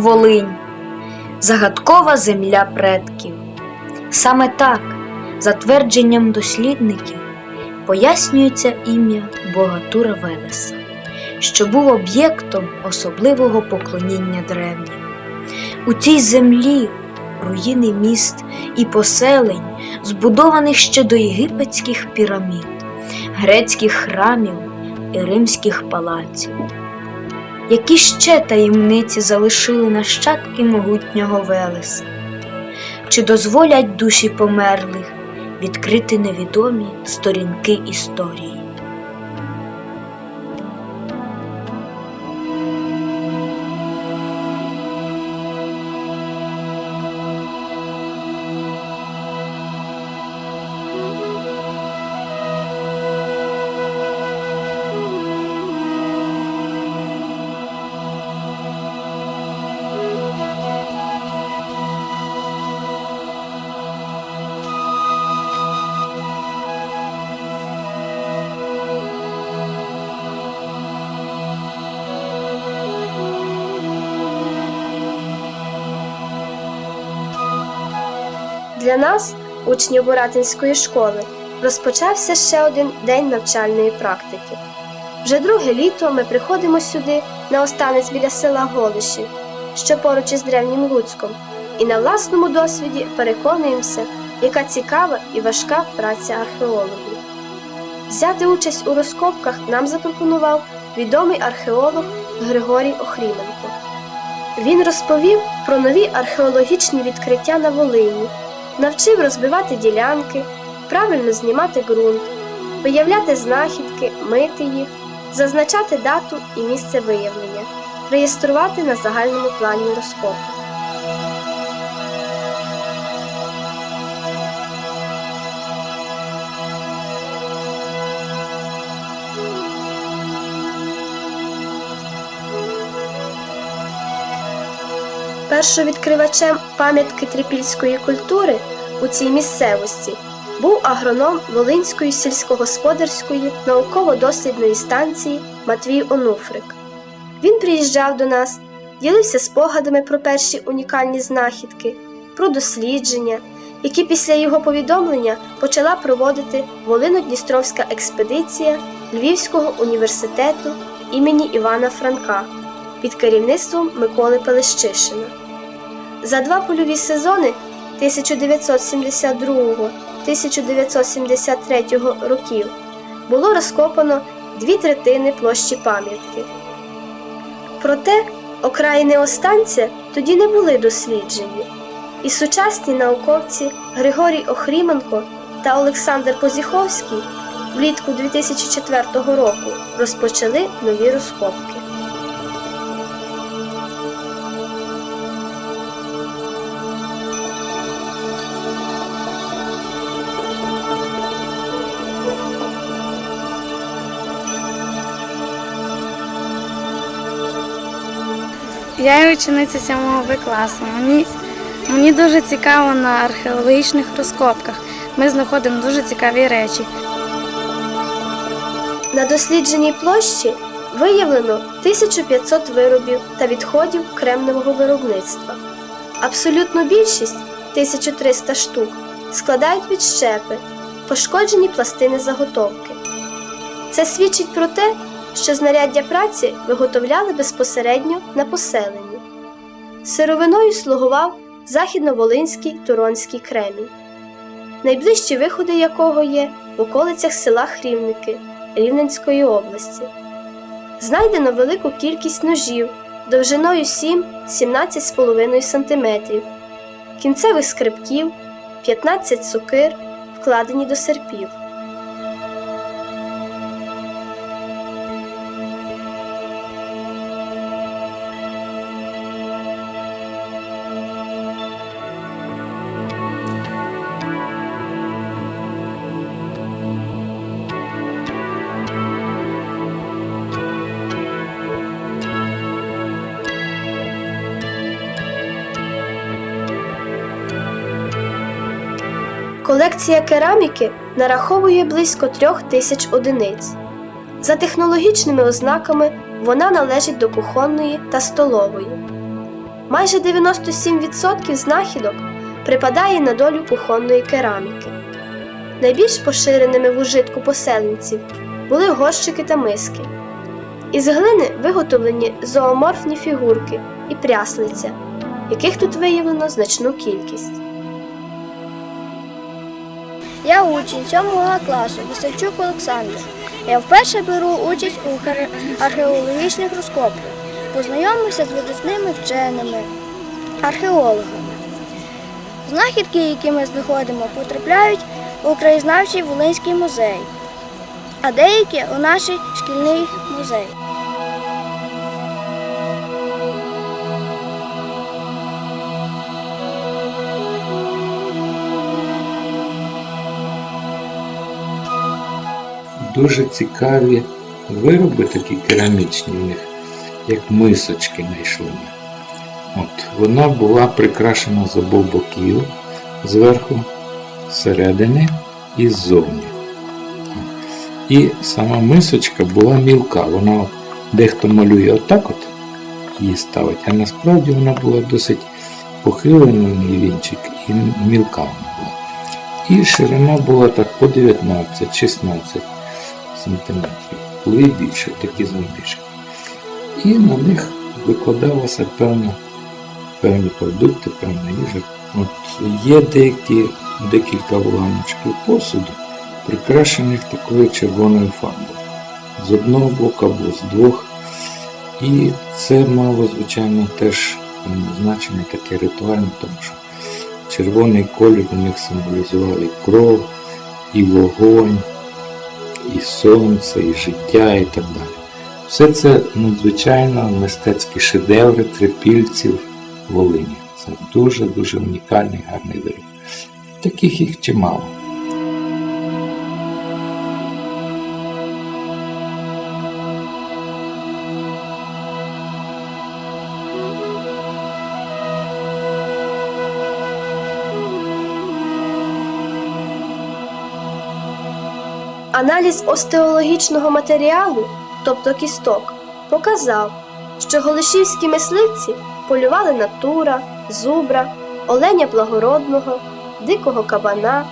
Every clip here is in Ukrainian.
Волинь, загадкова земля предків. Саме так, за твердженням дослідників, пояснюється ім'я Богатура Велеса, що був об'єктом особливого поклоніння древніх. У цій землі руїни міст і поселень, збудованих ще до єгипетських пірамід, грецьких храмів і римських палаців. Які ще таємниці залишили нащадки могутнього Велеса? Чи дозволять душі померлих відкрити невідомі сторінки історії? Для нас, учнів Буратинської школи, розпочався ще один день навчальної практики. Вже друге літо ми приходимо сюди на останець біля села Голишів, що поруч із древнім Луцьком, і на власному досвіді переконуємося, яка цікава і важка праця археологів. Взяти участь у розкопках нам запропонував відомий археолог Григорій Охріменко. Він розповів про нові археологічні відкриття на Волині, навчив розбивати ділянки, правильно знімати ґрунт, виявляти знахідки, мити їх, зазначати дату і місце виявлення, реєструвати на загальному плані розкопу. Першовідкривачем пам'ятки трипільської культури у цій місцевості був агроном Волинської сільськогосподарської науково-дослідної станції Матвій Онуфрик. Він приїжджав до нас, ділився спогадами про перші унікальні знахідки, про дослідження, які після його повідомлення почала проводити Волино-Дністровська експедиція Львівського університету імені Івана Франка під керівництвом Миколи Пелещишина. За два польові сезони 1972-1973 років було розкопано дві третини площі пам'ятки. Проте окраїни Останця тоді не були досліджені, і сучасні науковці Григорій Охріменко та Олександр Позіховський влітку 2004 року розпочали нові розкопки. Я учениця 7 В класу. Мені, мені дуже цікаво на археологічних розкопках. Ми знаходимо дуже цікаві речі. На дослідженій площі виявлено 1500 виробів та відходів кремневого виробництва. Абсолютну більшість 1300 штук складають відщепи, пошкоджені пластини заготовки. Це свідчить про те, що знаряддя праці виготовляли безпосередньо на поселенні. Сировиною слугував західноволинський туронський кремінь, найближчі виходи якого є в околицях села Хрівники Рівненської області. Знайдено велику кількість ножів довжиною 7-17,5 см, кінцевих скрипків, 15 сокир, вкладені до серпів. Колекція кераміки нараховує близько трьох тисяч одиниць. За технологічними ознаками вона належить до кухонної та столової. Майже 97% знахідок припадає на долю кухонної кераміки. Найбільш поширеними в ужитку поселенців були горщики та миски. Із глини виготовлені зооморфні фігурки і пряслиця, яких тут виявлено значну кількість. Я учень 7 класу Васильчук Олександр. Я вперше беру участь у археологічних розкопках. Познайомився з видатними вченими, археологами. Знахідки, які ми знаходимо, потрапляють у краєзнавчий Волинський музей, а деякі у наш шкільний музей. Дуже цікаві вироби такі керамічні в них, як мисочки знайшли. От, вона була прикрашена з обох боків, зверху, зсередини і ззовні. І сама мисочка була мілка. Вона дехто малює отак от її ставить, а насправді вона була досить похилена в неї вінчик і мілка вона була. І ширина була так по 19-16 сантиметрів, коли більше, такі зомбішки. І на них викладалося певно, певні продукти, певна їжа. От є деякі, декілька уламочків посуду, прикрашених такою червоною фарбою. З одного боку або з двох. І це мало, звичайно, теж значення таке ритуальне, тому що червоний колір у них символізував і кров, і вогонь, і сонце, і життя, і так далі. Все це надзвичайно мистецькі шедеври трипільців Волині. Це дуже-дуже унікальний гарний виріб. Таких їх чимало. Аналіз остеологічного матеріалу, тобто кісток, показав, що голишівські мисливці полювали на тура, зубра, оленя благородного, дикого кабана,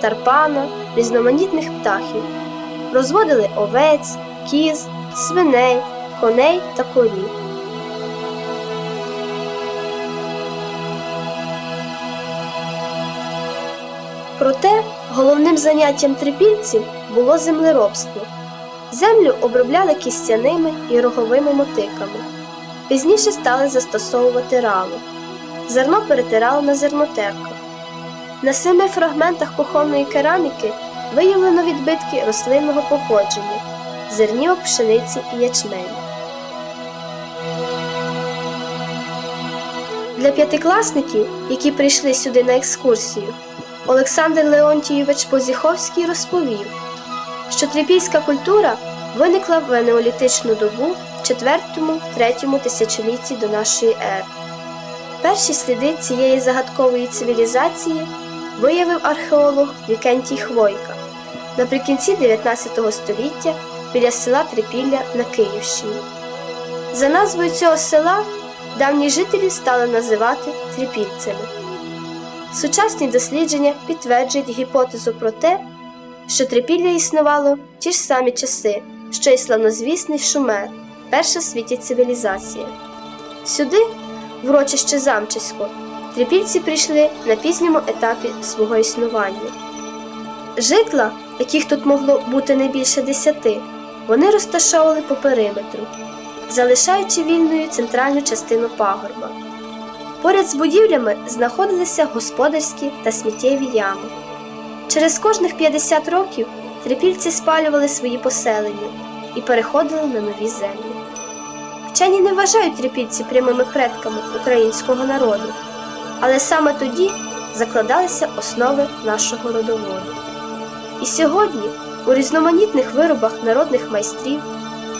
тарпана, різноманітних птахів, розводили овець, кіз, свиней, коней та корів. Проте головним заняттям трипільців було землеробство. Землю обробляли кістяними і роговими мотиками. Пізніше стали застосовувати ралу. Зерно перетирали на зернотерках. На семи фрагментах кухонної кераміки виявлено відбитки рослинного походження, зернів пшениці і ячменю. Для п'ятикласників, які прийшли сюди на екскурсію, Олександр Леонтійович Позіховський розповів, що трипільська культура виникла в енеолітичну добу в 4-3 тисячолітті до нашої ери. Перші сліди цієї загадкової цивілізації виявив археолог Вікентій Хвойка наприкінці 19 століття біля села Трипілля на Київщині. За назвою цього села давні жителі стали називати трипільцями. Сучасні дослідження підтверджують гіпотезу про те, що трипілля існувало в ті ж самі часи, що й славнозвісний Шумер, перша в світі цивілізація. Сюди, в урочище Замчисько, трипільці прийшли на пізньому етапі свого існування. Житла, яких тут могло бути не більше десяти, вони розташовували по периметру, залишаючи вільною центральну частину пагорба. Поряд з будівлями знаходилися господарські та сміттєві ями. Через кожних 50 років трипільці спалювали свої поселення і переходили на нові землі. Вчені не вважають трипільці прямими предками українського народу, але саме тоді закладалися основи нашого родоводу. І сьогодні у різноманітних виробах народних майстрів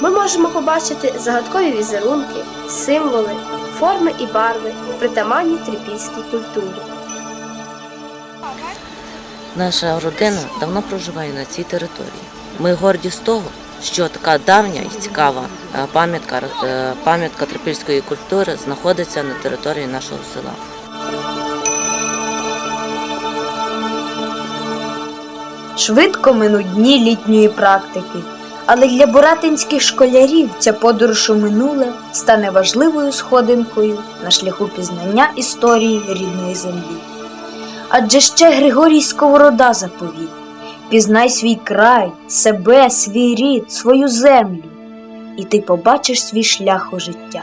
ми можемо побачити загадкові візерунки, символи, форми і барви, притаманні трипільській культурі. Наша родина давно проживає на цій території. Ми горді з того, що така давня і цікава е, пам'ятка, е, пам'ятка трипільської культури знаходиться на території нашого села. Швидко минуть дні літньої практики, але для буратинських школярів ця подорож у минуле стане важливою сходинкою на шляху пізнання історії рідної землі. Адже ще Григорій Сковорода заповів пізнай свій край, себе, свій рід, свою землю, і ти побачиш свій шлях у життя.